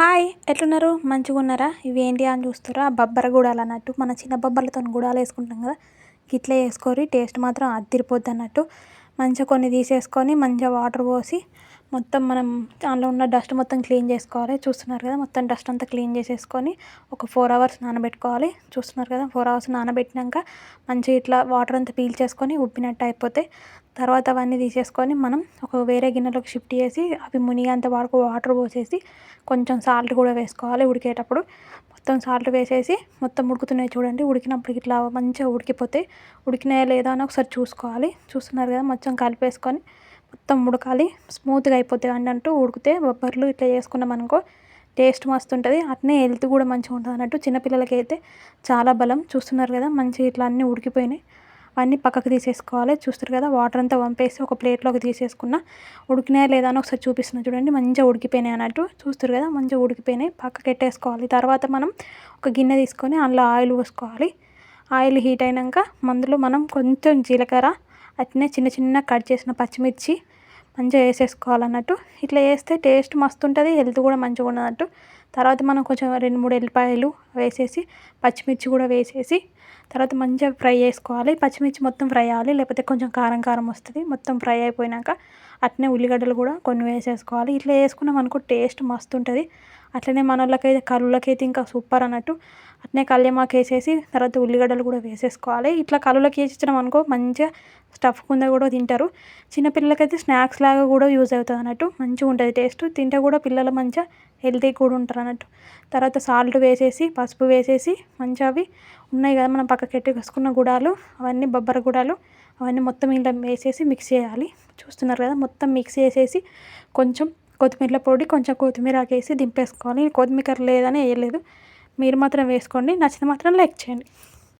Hi ఎట్లున్నారు? మంచిగా ఉన్నారా ఇవి ఏంటి అని చూస్తారా బొబ్బర గుడాలు అన్నట్టు. మన చిన్న బొబ్బర్లతో గుడాలు వేసుకుంటాం కదా. గిట్లే వేసుకోరి టేస్ట్ మాత్రం అద్దిరిపోద్ది అన్నట్టు మంచిగా కొన్ని తీసేసుకొని మంచిగా వాటర్ పోసి మొత్తం మనం దానిలో ఉన్న డస్ట్ మొత్తం క్లీన్ చేసుకోవాలి. చూస్తున్నారు కదా మొత్తం డస్ట్ అంతా క్లీన్ చేసేసుకొని ఒక ఫోర్ అవర్స్ నానబెట్టుకోవాలి. చూస్తున్నారు కదా ఫోర్ అవర్స్ నానబెట్టినాక మంచిగా ఇట్లా వాటర్ అంతా పీల్చేసుకొని ఉబ్బినట్టు అయిపోతే తర్వాత అవన్నీ తీసేసుకొని మనం ఒక వేరే గిన్నెలోకి షిఫ్ట్ చేసి అవి మునిగేంత వరకు వాటర్ పోసేసి కొంచెం సాల్ట్ కూడా వేసుకోవాలి ఉడికేటప్పుడు. మొత్తం సాల్ట్ వేసేసి మొత్తం ఉడుకుతున్నాయి చూడండి. ఉడికినప్పుడు ఇట్లా మంచిగా ఉడికిపోతే ఉడికినాయా లేదా అని ఒకసారి చూసుకోవాలి. చూస్తున్నారు కదా మొత్తం కలిపేసుకొని మొత్తం ఉడకాలి. స్మూత్గా అయిపోతాయి అంటూ ఉడికితే బొబ్బర్లు ఇట్లా చేసుకున్నాం అనుకో టేస్ట్ మస్తు ఉంటుంది అట్నే హెల్త్ కూడా మంచిగా ఉంటుంది అన్నట్టు చిన్నపిల్లలకి అయితే చాలా బలం. చూస్తున్నారు కదా మంచిగా ఇట్లా అన్నీ ఉడికిపోయినాయి. అవన్నీ పక్కకు తీసేసుకోవాలి. చూస్తారు కదా వాటర్ అంతా వంపేసి ఒక ప్లేట్లోకి తీసేసుకున్న. ఉడికినాయా లేదా అని ఒకసారి చూపిస్తున్నా చూడండి. మంచిగా ఉడికిపోయినాయి అన్నట్టు చూస్తారు కదా మంచిగా ఉడికిపోయినాయి. పక్కకు పెట్టేసుకోవాలి తర్వాత మనం ఒక గిన్నె తీసుకొని అందులో ఆయిల్ పోసుకోవాలి. ఆయిల్ హీట్ అయినాక మందులో మనం కొంచెం జీలకర్ర అట్నే చిన్న చిన్న కట్ చేసిన పచ్చిమిర్చి మంచిగా వేసేసుకోవాలన్నట్టు. ఇట్లా వేస్తే టేస్ట్ మస్తు ఉంటుంది హెల్త్ కూడా మంచిగా ఉన్నట్టు తర్వాత మనం కొంచెం రెండు మూడు ఎల్లిపాయలు వేసేసి పచ్చిమిర్చి కూడా వేసేసి తర్వాత మంచిగా ఫ్రై చేసుకోవాలి. పచ్చిమిర్చి మొత్తం ఫ్రై అవ్వాలి. లేకపోతే కొంచెం కారం కారం వస్తుంది. మొత్తం ఫ్రై అయిపోయినాక అట్నే ఉల్లిగడ్డలు కూడా కొన్ని వేసేసుకోవాలి. ఇట్లా వేసుకున్నాం అనుకో టేస్ట్ మస్తు ఉంటుంది. అట్లనే మన వాళ్ళకైతే కళ్ళులకైతే ఇంకా సూపర్ అన్నట్టు అట్నే కల్యమాకు వేసేసి తర్వాత ఉల్లిగడ్డలు కూడా వేసేసుకోవాలి. ఇట్లా కళ్ళులకి వేసి ఇచ్చినాం అనుకో మంచిగా స్టఫ్ కింద కూడా తింటారు. చిన్నపిల్లలకైతే స్నాక్స్ లాగా కూడా యూజ్ అవుతుంది అన్నట్టు మంచిగా ఉంటుంది టేస్ట్. తింటే కూడా పిల్లలు మంచిగా హెల్తీ కూడా ఉంటారు అన్నట్టు. తర్వాత సాల్ట్ వేసేసి పసుపు వేసేసి మంచిగా అవి ఉన్నాయి కదా మనం పక్కకి ఎట్టి వేసుకున్న గుడాలు అవన్నీ బొబ్బర గుడాలు అవన్నీ మొత్తం ఇలా వేసేసి మిక్స్ చేయాలి. చూస్తున్నారు కదా మొత్తం మిక్స్ చేసేసి కొంచెం కొత్తిమీర పొడి కొంచెం కొత్తిమీర ఆకేసి దింపేసుకోవాలి. కొత్తిమీర లేదని వేయలేదు. మీరు మాత్రం వేసుకోండి. నచ్చితే మాత్రం లైక్ చేయండి.